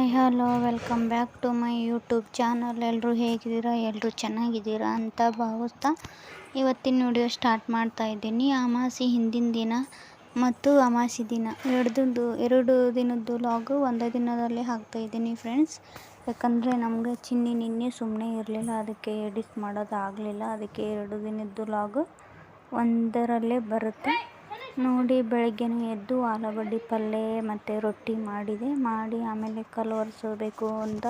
Hi, hello, welcome back to my YouTube channel. ಎಲ್ಲರೂ ಹೇಗಿದ್ದೀರಾ? ಎಲ್ಲರೂ ಚೆನ್ನಾಗಿದ್ದೀರಾ ಅಂತ ಭಾವಿಸ್ತಾ ಇವತ್ತಿನ ವಿಡಿಯೋ ಸ್ಟಾರ್ಟ್ ಮಾಡ್ತಾ ಇದ್ದೀನಿ. ಅಮಾಸಿ ಹಿಂದಿನ ದಿನ ಮತ್ತು ಅಮಾಸಿ ದಿನ. ಎರಡು ಎರಡು ದಿನದ್ದು ಲಾಗು ಒಂದೇ ದಿನದಲ್ಲಿ ಹಾಕ್ತಾ ಇದ್ದೀನಿ ಫ್ರೆಂಡ್ಸ್ ಯಾಕಂದರೆ ನಮಗೆ ಚಿನ್ನಿ ನಿನ್ನೆ ಸುಮ್ಮನೆ ಇರಲಿಲ್ಲ. ಅದಕ್ಕೆ ಎಡಿಟ್ ಮಾಡೋದಾಗಲಿಲ್ಲ. ಅದಕ್ಕೆ ಎರಡು ದಿನದ್ದು ಲಾಗು ಒಂದರಲ್ಲೇ ಬರುತ್ತೆ. ನೋಡಿ ಬೆಳಗ್ಗೆನೇ ಎದ್ದು ಆಲೂಗಡ್ಡೆ ಪಲ್ಯ ಮತ್ತು ರೊಟ್ಟಿ ಮಾಡಿದೆ. ಮಾಡಿ ಆಮೇಲೆ ಕಲ್ಲು ಒರೆಸೋಬೇಕು ಅಂತ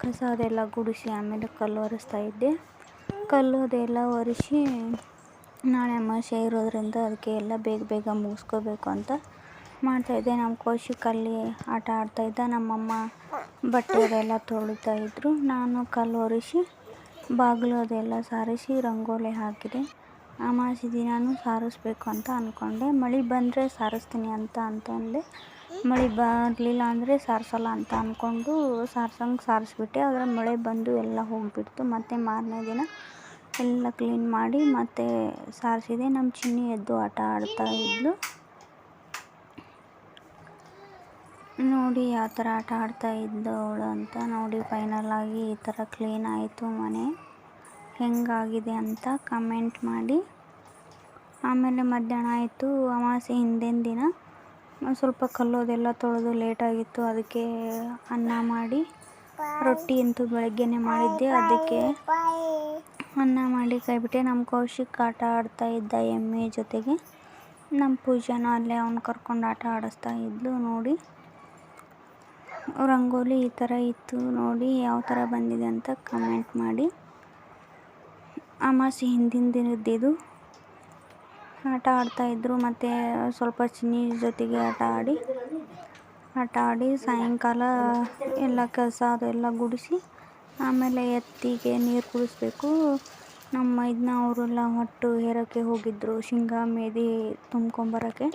ಕಸ ಅದೆಲ್ಲ ಗುಡಿಸಿ ಆಮೇಲೆ ಕಲ್ಲು ಒರೆಸ್ತಾ ಇದ್ದೆ. ಕಲ್ಲು ಅದೆಲ್ಲ ಒರೆಸಿ ನಾಳೆ ಅಮಾವಾಸ್ಯೆ ಇರೋದ್ರಿಂದ ಅದಕ್ಕೆ ಎಲ್ಲ ಬೇಗ ಬೇಗ ಮುಗಿಸ್ಕೋಬೇಕು ಅಂತ ಮಾಡ್ತಾಯಿದ್ದೆ ನಮ್ಮ ಕೌಶಿಕ್ ಅಲ್ಲಿ ಆಟ ಆಡ್ತಾಯಿದ್ದ ನಮ್ಮಮ್ಮ ಬಟ್ಟೆ ಅದೆಲ್ಲ ತೊಳಿತಾ ನಾನು ಕಲ್ಲು ಒರೆಸಿ ಬಾಗಿಲು ಅದೆಲ್ಲ ಸಾರಿಸಿ ರಂಗೋಲಿ ಹಾಕಿದೆ. ಅಮಾವಾಸ್ಯೆ ದಿನಾನು ಸಾರಿಸ್ಬೇಕು ಅಂತ ಅಂದ್ಕೊಂಡೆ ಮಳೆ ಬಂದರೆ ಸಾರಿಸ್ತೀನಿ ಅಂತ ಅಂತಂದೆ. ಮಳೆ ಬರಲಿಲ್ಲ ಅಂದರೆ ಸಾರಿಸಲ್ಲ ಅಂತ ಅಂದ್ಕೊಂಡು ಸಾರ್ಸಂಗೆ ಸಾರಿಸ್ಬಿಟ್ಟೆ. ಆದರೆ ಮಳೆ ಬಂದು ಎಲ್ಲ ಹೋಗಿಬಿಡ್ತು. ಮತ್ತು ಮಾರನೇ ದಿನ ಎಲ್ಲ ಕ್ಲೀನ್ ಮಾಡಿ ಮತ್ತೆ ಸಾರಿಸಿದೆ. ನಮ್ಮ ಚಿನ್ನಿ ಎದ್ದು ಆಟ ಆಡ್ತಾ ಇದ್ಲು. ನೋಡಿ ಯಾವ ಥರ ಆಟ ಆಡ್ತಾ ಇದ್ದವಳು ಅಂತ ನೋಡಿ. ಫೈನಲ್ ಆಗಿ ಈ ಥರ ಕ್ಲೀನ್ ಆಯಿತು ಮನೆ. ಹೆಂಗಾಗಿದೆ ಅಂತ ಕಮೆಂಟ್ ಮಾಡಿ. ಆಮೇಲೆ ಮಧ್ಯಾಹ್ನ ಆಯಿತು ಅಮಾವಾಸ್ಯೆ ಹಿಂದಿನ ದಿನ. ಸ್ವಲ್ಪ ಕಲ್ಲೋದೆಲ್ಲ ತೊಳೆದು ಲೇಟಾಗಿತ್ತು ಅದಕ್ಕೆ ಅನ್ನ ಮಾಡಿ, ರೊಟ್ಟಿ ಅಂತೂ ಬೆಳಗ್ಗೆನೇ ಮಾಡಿದ್ದೆ. ಅದಕ್ಕೆ ಅನ್ನ ಮಾಡಿ ಕೈಬಿಟ್ಟೆ. ನಮ್ಮ ಕೌಶಿಕ್ ಆಟ ಆಡ್ತಾ ಇದ್ದ ಎಮ್ಮೆ ಜೊತೆಗೆ. ನಮ್ಮ ಪೂಜಾನೂ ಅಲ್ಲೇ ಅವ್ನು ಕರ್ಕೊಂಡು ಆಟ ಆಡಿಸ್ತಾ ಇದ್ಲು, ನೋಡಿ. ರಂಗೋಲಿ ಈ ಥರ ಇತ್ತು, ನೋಡಿ ಯಾವ ಥರ ಬಂದಿದೆ ಅಂತ ಕಮೆಂಟ್ ಮಾಡಿ. ಅಮಾವಾಸ್ಯೆ ಹಿಂದಿನ ದಿನದ್ದಿದು ಆಟ ಆಡ್ತಾಯಿದ್ರು ಮತ್ತು ಸ್ವಲ್ಪ ಚಿನ್ನಿ ಜೊತೆಗೆ ಆಟ ಆಡಿ ಆಟ ಆಡಿ ಸಾಯಂಕಾಲ ಎಲ್ಲ ಕೆಲಸ ಅದೆಲ್ಲ ಗುಡಿಸಿ ಆಮೇಲೆ ಎತ್ತಿಗೆ ನೀರು ಕುಡಿಸ್ಬೇಕು. ನಮ್ಮ ಇದನ್ನ ಅವರೆಲ್ಲ ಹೊಟ್ಟು ಹೇರೋಕ್ಕೆ ಹೋಗಿದ್ದರು ಶೇಂಗಾ ಮೇದಿ ತುಂಬ್ಕೊಂಬರೋಕ್ಕೆ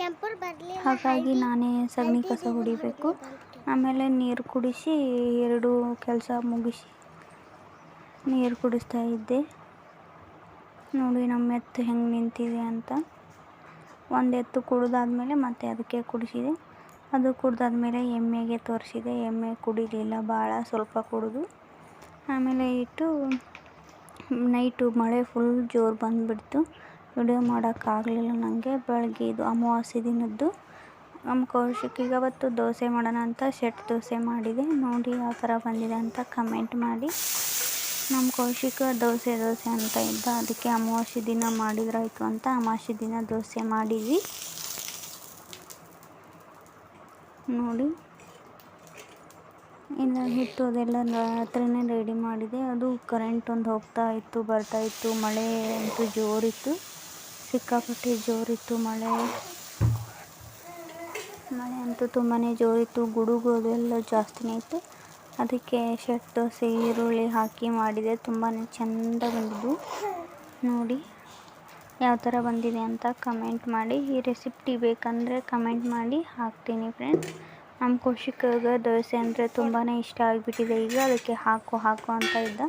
ಹಾಗಾಗಿ ನಾನೇ ಸಗಣಿ ಕಸ ಹೊಡಿಬೇಕು. ಆಮೇಲೆ ನೀರು ಕುಡಿಸಿ ಎರಡು ಕೆಲಸ ಮುಗಿಸಿ ನೀರು ಕುಡಿಸ್ತಾ ಇದ್ದೆ. ನೋಡಿ ನಮ್ಮ ಎತ್ತು ಹೆಂಗೆ ನಿಂತಿದೆ ಅಂತ. ಒಂದು ಎತ್ತು ಕುಡಿದಾದ್ಮೇಲೆ ಮತ್ತೆ ಅದಕ್ಕೆ ಕುಡಿಸಿದೆ. ಅದು ಕುಡಿದಾದ್ಮೇಲೆ ಎಮ್ಮೆಗೆ ತೋರಿಸಿದೆ. ಎಮ್ಮೆ ಕುಡಿಲಿಲ್ಲ ಭಾಳ ಸ್ವಲ್ಪ ಕುಡಿದು ಆಮೇಲೆ ಇಟ್ಟು ನೈಟು ಮಳೆ ಫುಲ್ ಜೋರು ಬಂದುಬಿಡ್ತು. ವಿಡಿಯೋ ಮಾಡೋಕ್ಕಾಗಲಿಲ್ಲ ನನಗೆ ಬೆಳಗ್ಗೆ ಇದು ಅಮಾವಾಸ್ಯೆ ದಿನದ್ದು. ನಮ್ಮ ಕೌಶಿಕಿಗೆ ಅವತ್ತು ದೋಸೆ ಮಾಡೋಣ ಅಂತ ಸೆಟ್ ದೋಸೆ ಮಾಡಿದೆ. ನೋಡಿ ಯಾವ ಥರ ಬಂದಿದೆ ಅಂತ ಕಮೆಂಟ್ ಮಾಡಿ. ನಮ್ಮ ಕೌಶಿಕ ದೋಸೆ ದೋಸೆ ಅಂತ ಇದ್ದ. ಅದಕ್ಕೆ ಅಮಾವಾಸ್ಯೆ ದಿನ ಮಾಡಿದ್ರಾಯ್ತು ಅಂತ ಅಮಾವಾಸ್ಯೆ ದಿನ ದೋಸೆ ಮಾಡಿದ್ವಿ. ನೋಡಿ. ಇನ್ನು ಹಿಟ್ಟು ಅದೆಲ್ಲ ರಾತ್ರಿನೇ ರೆಡಿ ಮಾಡಿದೆ. ಅದು ಕರೆಂಟ್ ಒಂದು ಹೋಗ್ತಾ ಇತ್ತು, ಬರ್ತಾ ಇತ್ತು. ಮಳೆ ಅಂತೂ ಜೋರಿತ್ತು. ಸಿಕ್ಕಾಪಟ್ಟೆ ಜೋರಿತ್ತು ಮಳೆ. ಮಳೆ ಅಂತೂ ತುಂಬಾ ಜೋರಿತ್ತು. ಗುಡುಗು ಅದೆಲ್ಲ ಜಾಸ್ತಿನೇ ಇತ್ತು. ಅದಕ್ಕೆ ಶೆಟ್ ದೋಸೆ, ಈರುಳ್ಳಿ ಹಾಕಿ ಮಾಡಿದೆ. ತುಂಬಾ ಚೆಂದ ಬಂದಿದ್ದು. ನೋಡಿ ಯಾವ ಥರ ಬಂದಿದೆ ಅಂತ ಕಮೆಂಟ್ ಮಾಡಿ. ಈ ರೆಸಿಪ್ಟಿ ಬೇಕಂದರೆ ಕಮೆಂಟ್ ಮಾಡಿ. ಹಾಕ್ತೀನಿ ಫ್ರೆಂಡ್ಸ್ ನಮ್ಮ ಕೌಶಿಕಾಗ ದೋಸೆ ಅಂದರೆ ತುಂಬಾ ಇಷ್ಟ ಆಗಿಬಿಟ್ಟಿದೆ ಈಗ. ಅದಕ್ಕೆ ಹಾಕು ಹಾಕು ಅಂತ ಇದ್ದ.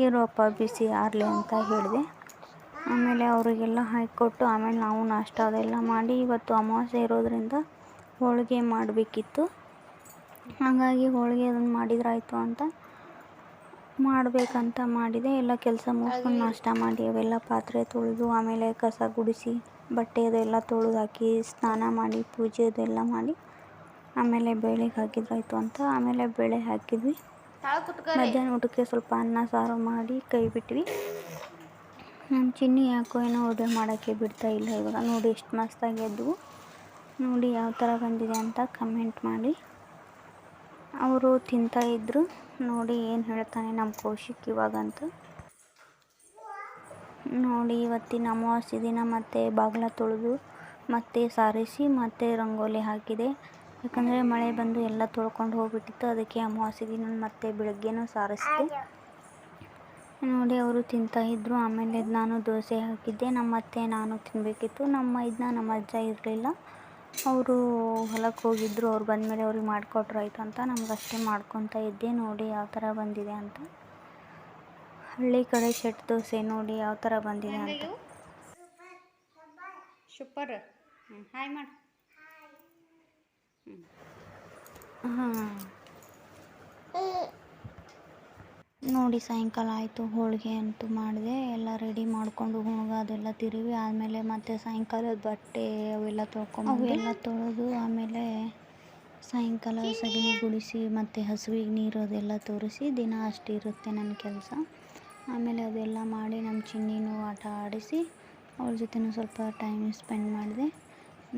ಇರೋಪ್ಪ ಬಿಸಿ ಆರಲಿ ಅಂತ ಹೇಳಿದೆ. ಆಮೇಲೆ ಅವರಿಗೆಲ್ಲ ಹಾಕಿಕೊಟ್ಟು ಆಮೇಲೆ ನಾವು ನಾಷ್ಟ ಅದೆಲ್ಲ ಮಾಡಿ. ಇವತ್ತು ಅಮಾವಾಸ್ಯೆ ಇರೋದ್ರಿಂದ ಹೋಳಿಗೆ ಮಾಡಬೇಕಿತ್ತು. ಹಾಗಾಗಿ ಹೋಳಿಗೆ ಅದನ್ನು ಮಾಡಿದ್ರಾಯಿತು ಅಂತ ಮಾಡಬೇಕಂತ ಮಾಡಿದೆ. ಎಲ್ಲ ಕೆಲಸ ಮುಗಿಸ್ಕೊಂಡು ನಾಷ್ಟ ಮಾಡಿ ಅವೆಲ್ಲ ಪಾತ್ರೆ ತೊಳೆದು ಆಮೇಲೆ ಕಸ ಗುಡಿಸಿ ಬಟ್ಟೆ ಅದೆಲ್ಲ ತೊಳೆದು ಹಾಕಿ ಸ್ನಾನ ಮಾಡಿ ಪೂಜೆ ಅದೆಲ್ಲ ಮಾಡಿ ಆಮೇಲೆ ಬೇಳೆಗೆ ಹಾಕಿದ್ರಾಯಿತು ಅಂತ. ಆಮೇಲೆ ಬೇಳೆ ಹಾಕಿದ್ವಿ. ಮಧ್ಯಾಹ್ನ ಊಟಕ್ಕೆ ಸ್ವಲ್ಪ ಅನ್ನ, ಸಾರು ಮಾಡಿ ಕೈ ಬಿಟ್ವಿ. ನಮ್ಮ ಚಿನ್ನಿ ಯಾಕೋ ಏನೋ ಒದೆ ಮಾಡೋಕ್ಕೆ ಬಿಡ್ತಾ ಇಲ್ಲ ಇವಾಗ. ನೋಡಿ ಎಷ್ಟು ಮಸ್ತಾಗಿ ಎದ್ದು. ನೋಡಿ ಯಾವ ಥರ ಬಂದಿದೆ ಅಂತ ಕಮೆಂಟ್ ಮಾಡಿ. ಅವರು ತಿಂತಾ ಇದ್ದರು ನೋಡಿ ಏನು ಹೇಳ್ತಾನೆ ನಮ್ಮ ಕೌಶಿಕ್ ಇವಾಗಂತೂ. ನೋಡಿ ಇವತ್ತಿನ ಅಮಾವಾಸ್ಯೆ ದಿನ ಮತ್ತೆ ಬಾಗಿಲ ತೊಳೆದು, ಮತ್ತೆ ಸಾರಿಸಿ, ಮತ್ತೆ ರಂಗೋಲಿ ಹಾಕಿದೆ. ಯಾಕಂದರೆ ಮಳೆ ಬಂದು ಎಲ್ಲ ತೊಳ್ಕೊಂಡು ಹೋಗ್ಬಿಟ್ಟಿತ್ತು. ಅದಕ್ಕೆ ಅಮಾವಾಸ್ಯೆ ದಿನ ಮತ್ತೆ ಬೆಳಗ್ಗೆನೂ ಸಾರಿಸಿದೆ. ನೋಡಿ ಅವರು ತಿಂತಾ ಇದ್ದರು ಆಮೇಲೆ ನಾನು ದೋಸೆ ಹಾಕಿದ್ದೆ. ನಮ್ಮ ಅತ್ತೆ ನಾನು ತಿನ್ನಬೇಕಿತ್ತು ನಮ್ಮ ಇದನ್ನ ನಮ್ಮ ಅಜ್ಜ ಇರಲಿಲ್ಲ. ಅವರು ಹೊಲಕ್ಕೆ ಹೋಗಿದ್ದರು ಅವ್ರು ಬಂದಮೇಲೆ ಅವ್ರಿಗೆ ಮಾಡಿಕೊಟ್ರು ಆಯಿತು ಅಂತ ನಮ್ಗೆ ಅಷ್ಟೇ ಮಾಡ್ಕೊತಾ ಇದ್ದೆ ನೋಡಿ ಯಾವ ಥರ ಬಂದಿದೆ ಅಂತ. ಹಳ್ಳಿ ಕಡೆ ಶೆಟ್ ದೋಸೆ ನೋಡಿ ಯಾವ ಥರ ಬಂದಿದೆ ಅಂತ. ಸೂಪರ್. ಹಾಯ್ ಮಾಡಿ. ಹಾಂ ನೋಡಿ ಸಾಯಂಕಾಲ ಆಯಿತು ಹೋಳಿಗೆ ಅಂತೂ ಮಾಡಿದೆ. ಎಲ್ಲ ರೆಡಿ ಮಾಡಿಕೊಂಡು ಹೋಗಿ ಅದೆಲ್ಲ ತಿರುವಿ ಆದಮೇಲೆ ಮತ್ತೆ ಸಾಯಂಕಾಲದ ಬಟ್ಟೆ ಅವೆಲ್ಲ ತೊಳ್ಕೊಂಡು ಅವೆಲ್ಲ ತೊಳೆದು ಆಮೇಲೆ ಸಾಯಂಕಾಲ ಸಗಣಿ ಗುಡಿಸಿ ಮತ್ತು ಹಸುವಿಗೆ ನೀರು ಅದೆಲ್ಲ ತೋರಿಸಿ ದಿನ ಅಷ್ಟಿರುತ್ತೆ ನನ್ನ ಕೆಲಸ. ಆಮೇಲೆ ಅದೆಲ್ಲ ಮಾಡಿ ನಮ್ಮ ಚಿನ್ನಿನೂ ಆಟ ಆಡಿಸಿ ಅವ್ರ ಜೊತೆನೂ ಸ್ವಲ್ಪ ಟೈಮ್ ಸ್ಪೆಂಡ್ ಮಾಡಿದೆ.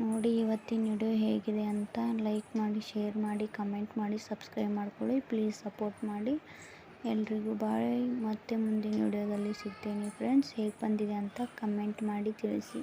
ನೋಡಿ ಇವತ್ತಿನ ವಿಡಿಯೋ ಹೇಗಿದೆ ಅಂತ ಲೈಕ್ ಮಾಡಿ ಶೇರ್ ಮಾಡಿ ಕಮೆಂಟ್ ಮಾಡಿ ಸಬ್ಸ್ಕ್ರೈಬ್ ಮಾಡ್ಕೊಳ್ಳಿ. ಪ್ಲೀಸ್ ಸಪೋರ್ಟ್ ಮಾಡಿ. ಎಲ್ರಿಗೂ ಬಾಯ್ ಮತ್ತೆ ಮುಂದಿನ ವಿಡಿಯೋದಲ್ಲಿ ಸಿಗ್ತೀನಿ ಫ್ರೆಂಡ್ಸ್ ಹೇಗೆ ಬಂದಿದೆ ಅಂತ ಕಮೆಂಟ್ ಮಾಡಿ ತಿಳಿಸಿ.